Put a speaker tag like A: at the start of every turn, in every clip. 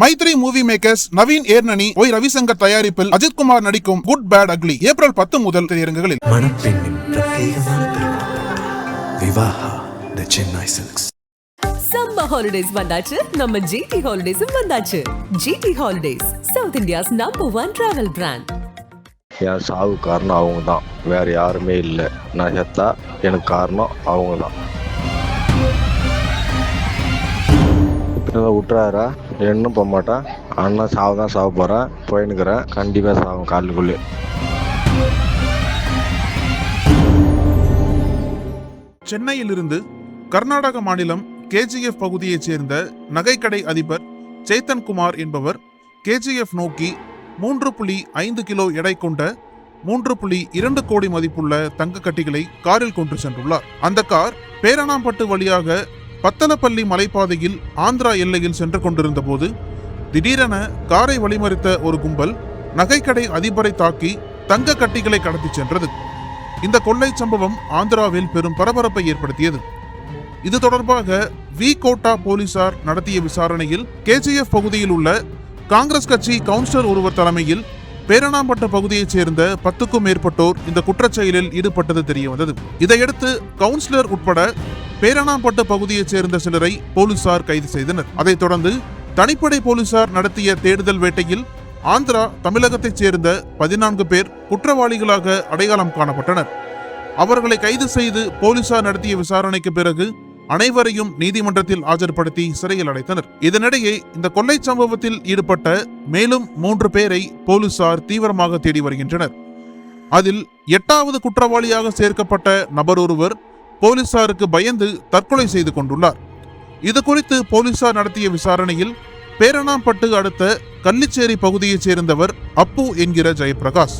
A: Mythri movie makers Naveen Yerneni Y Ravishankar தயாரிப்பில் அஜித்குமார் நடிக்கும் good bad ugly April பத்து முதல் திரையரங்குகளில்.
B: மணப்பெண்ணின் பிரத்யேகமான திருமணம். Vivaha the Chennai silks
C: summer holidays வந்தாச்சு. நம்ம ஜிடி ஹாலிடேஸும் வந்தாச்சு. GT holidays south India's number one travel brand
D: என் சாவு காரணம் அவங்க தான் வேற யாருமே இல்லை. நான் செத்தா எனக்கு காரணம் அவங்க தான் இப்போ விட்டுறாரா? என்னும் போக மாட்டான் அண்ணன் சாவு தான் சாவ போகிறேன் போயின்னுக்கிறேன் கண்டிப்பாக சாவும் காலுக்குள்ளே.
A: சென்னையிலிருந்து கர்நாடக மாநிலம் கேஜிஎஃப் பகுதியைச் சேர்ந்த நகைக்கடை அதிபர் சேத்தன் குமார் என்பவர் கேஜிஎஃப் நோக்கி மூன்று புள்ளி ஐந்து கிலோ எடை கொண்ட மூன்று புள்ளி இரண்டு கோடி மதிப்புள்ள தங்க கட்டிகளை காரில் கொண்டு சென்றுள்ளார். அந்த கார் பேரணாம்பட்டு வழியாக பத்தலப்பள்ளி மலைப்பாதையில் ஆந்திரா எல்லையில் சென்று கொண்டிருந்த போது திடீரென காரை வழிமறித்த ஒரு கும்பல் நகைக்கடை அதிபரை தாக்கி தங்க கட்டிகளை கடத்தி சென்றது. இந்த கொள்ளை சம்பவம் ஆந்திராவில் பெரும் பரபரப்பை ஏற்படுத்தியது. இது தொடர்பாக வி. கோட்டா போலீசார் நடத்திய விசாரணையில் கேஜிஎஃப் பகுதியில் உள்ள காங்கிரஸ் கட்சி கவுன்சிலர் ஒருவர் தலைமையில் பேரணாம்பட்ட பகுதியைச் சேர்ந்த பத்துக்கும் மேற்பட்டோர் இந்த குற்றச்செயலில் ஈடுபட்டது தெரிய வந்தது இதையடுத்து கவுன்சிலர் உட்பட பேரணாம்பட்டு பகுதியைச் சேர்ந்த சிலரை போலீசார் கைது செய்தனர். அதைத் தொடர்ந்து தனிப்படை போலீசார் நடத்திய தேடுதல் வேட்டையில் ஆந்திரா தமிழகத்தைச் சேர்ந்த பதினான்கு பேர் குற்றவாளிகளாக அடையாளம் காணப்பட்டனர். அவர்களை கைது செய்து போலீசார் நடத்திய விசாரணைக்கு பிறகு அனைவரையும் நீதிமன்றத்தில் ஆஜர்படுத்தி சிறையில் அடைத்தனர். இதனிடையே இந்த கொள்ளை சம்பவத்தில் ஈடுபட்ட மேலும் மூன்று பேரை போலீசார் தீவிரமாக தேடி வருகின்றனர். அதில் எட்டாவது குற்றவாளியாக சேர்க்கப்பட்ட நபர் ஒருவர் போலீசாருக்கு பயந்து தற்கொலை செய்து கொண்டுள்ளார். இது குறித்து போலீசார் நடத்திய விசாரணையில் பேரணாம்பட்டு அடுத்த கள்ளிச்சேரி பகுதியைச் சேர்ந்தவர் அப்பு என்கிற ஜெயபிரகாஷ்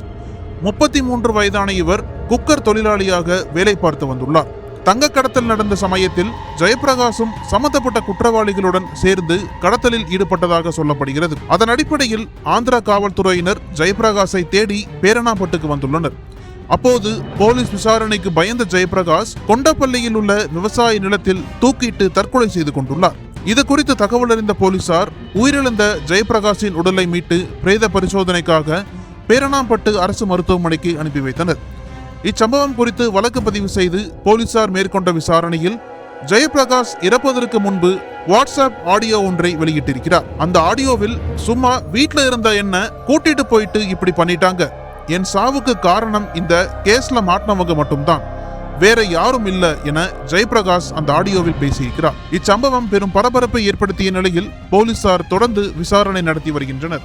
A: முப்பத்தி மூன்று வயதான இவர் குக்கர் தொழிலாளியாக வேலை பார்த்து வந்துள்ளார். தங்க கடத்தல் நடந்த சமயத்தில் ஜெயபிரகாசும் சம்பந்தப்பட்ட குற்றவாளிகளுடன் சேர்ந்து கடத்தலில் ஈடுபட்டதாக சொல்லப்படுகிறது. அதன் அடிப்படையில் ஆந்திரா காவல்துறையினர் ஜெயபிரகாஷை தேடி பேரணாம்பட்டுக்கு வந்துள்ளனர். அப்போது போலீஸ் விசாரணைக்கு பயந்த ஜெயபிரகாஷ் கொண்டப்பள்ளியில் உள்ள விவசாய நிலத்தில் தூக்கிட்டு தற்கொலை செய்து கொண்டுள்ளார். இது குறித்து தகவல் அறிந்த போலீசார் உயிரிழந்த ஜெயபிரகாஷின் உடலை மீட்டு பிரேத பரிசோதனைக்காக பேரணாம்பட்டு அரசு மருத்துவமனைக்கு அனுப்பி வைத்தனர். இச்சம்பவம் குறித்து வழக்கு பதிவு செய்து போலீசார் மேற்கொண்ட விசாரணையில் ஜெயபிரகாஷ் இறப்பதற்கு முன்பு வாட்ஸ்அப் ஆடியோ ஒன்றை வெளியிட்டிருக்கிறார். அந்த ஆடியோவில் சும்மா வீட்டில் இருந்த என்ன கூட்டிட்டு போயிட்டு இப்படி பண்ணிட்டாங்க. என் சாவுக்கு காரணம் இந்த கேஸ்ல மாட்டினவங்க மட்டும்தான். வேற யாரும் இல்ல என ஜெயபிரகாஷ் அந்த ஆடியோவில் பேசியிருக்கிறார். இச்சம்பவம் பெரும் பரபரப்பை ஏற்படுத்திய நிலையில் போலீசார் தொடர்ந்து விசாரணை நடத்தி வருகின்றனர்.